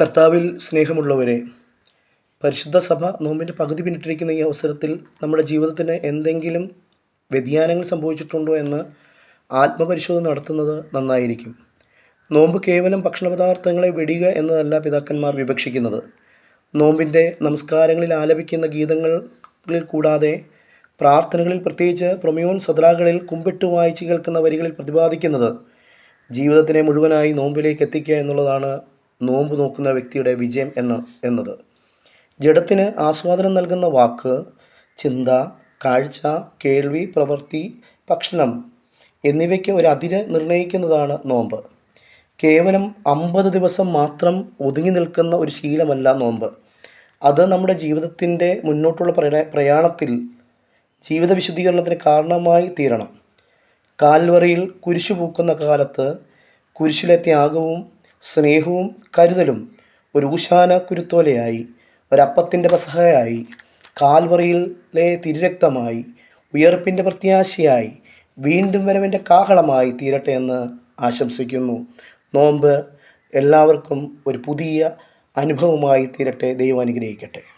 കർത്താവിൽ സ്നേഹമുള്ളവരെ പരിശുദ്ധ സഭ നോമ്പിന്റെ പകുതി പിന്നിട്ടിരിക്കുന്ന ഈ അവസരത്തിൽ നമ്മുടെ ജീവിതത്തിന് എന്തെങ്കിലും വ്യതിയാനങ്ങൾ സംഭവിച്ചിട്ടുണ്ടോ എന്ന് ആത്മപരിശോധന നടത്തുന്നത് നന്നായിരിക്കും. നോമ്പ് കേവലം ഭക്ഷണപദാർത്ഥങ്ങളെ വെടിയുക എന്നതല്ല പിതാക്കന്മാർ വിവക്ഷിക്കുന്നത്. നോമ്പിന്റെ നമസ്കാരങ്ങളിൽ ആലപിക്കുന്ന ഗീതങ്ങളിൽ കൂടാതെ പ്രാർത്ഥനകളിൽ പ്രത്യേകിച്ച് പ്രൊമിയോൺ സദ്രാകളിൽ കുമ്പിട്ട് വായിച്ച് കേൾക്കുന്ന വരികളിൽ പ്രതിപാദിക്കുന്നത് ജീവിതത്തിനെ മുഴുവനായി നോമ്പിലേക്ക് എത്തിക്കുക എന്നുള്ളതാണ് നോമ്പ് നോക്കുന്ന വ്യക്തിയുടെ വിജയം എന്ന എന്നത്. ജഡത്തിന് ആസ്വാദനം നൽകുന്ന വാക്ക് ചിന്ത കാഴ്ച കേൾവി പ്രവൃത്തി ഭക്ഷണം എന്നിവയ്ക്ക് ഒരു അതിര് നിർണയിക്കുന്നതാണ് നോമ്പ്. കേവലം അമ്പത് ദിവസം മാത്രം ഒതുങ്ങി നിൽക്കുന്ന ഒരു ശീലമല്ല നോമ്പ്. അത് നമ്മുടെ ജീവിതത്തിന്റെ മുന്നോട്ടുള്ള പ്രയ പ്രയാണത്തിൽ ജീവിത വിശുദ്ധീകരണത്തിന് കാരണമായി തീരണം. കാൽവറിയിൽ കുരിശു പൂക്കുന്ന കാലത്ത് കുരിശിലെ ത്യാഗവും സ്നേഹവും കരുതലും ഒരു ഊശാന കുരുത്തോലയായി ഒരപ്പത്തിന്റെ പസഹയായി കാൽവറിയിലെ തിരുരക്തമായി ഉയർപ്പിന്റെ പ്രത്യാശയായി വീണ്ടും വരവിന്റെ കാഹളമായി തീരട്ടെ എന്ന് ആശംസിക്കുന്നു. നോമ്പ് എല്ലാവർക്കും ഒരു പുതിയ അനുഭവമായി തീരട്ടെ. ദൈവം അനുഗ്രഹിക്കട്ടെ.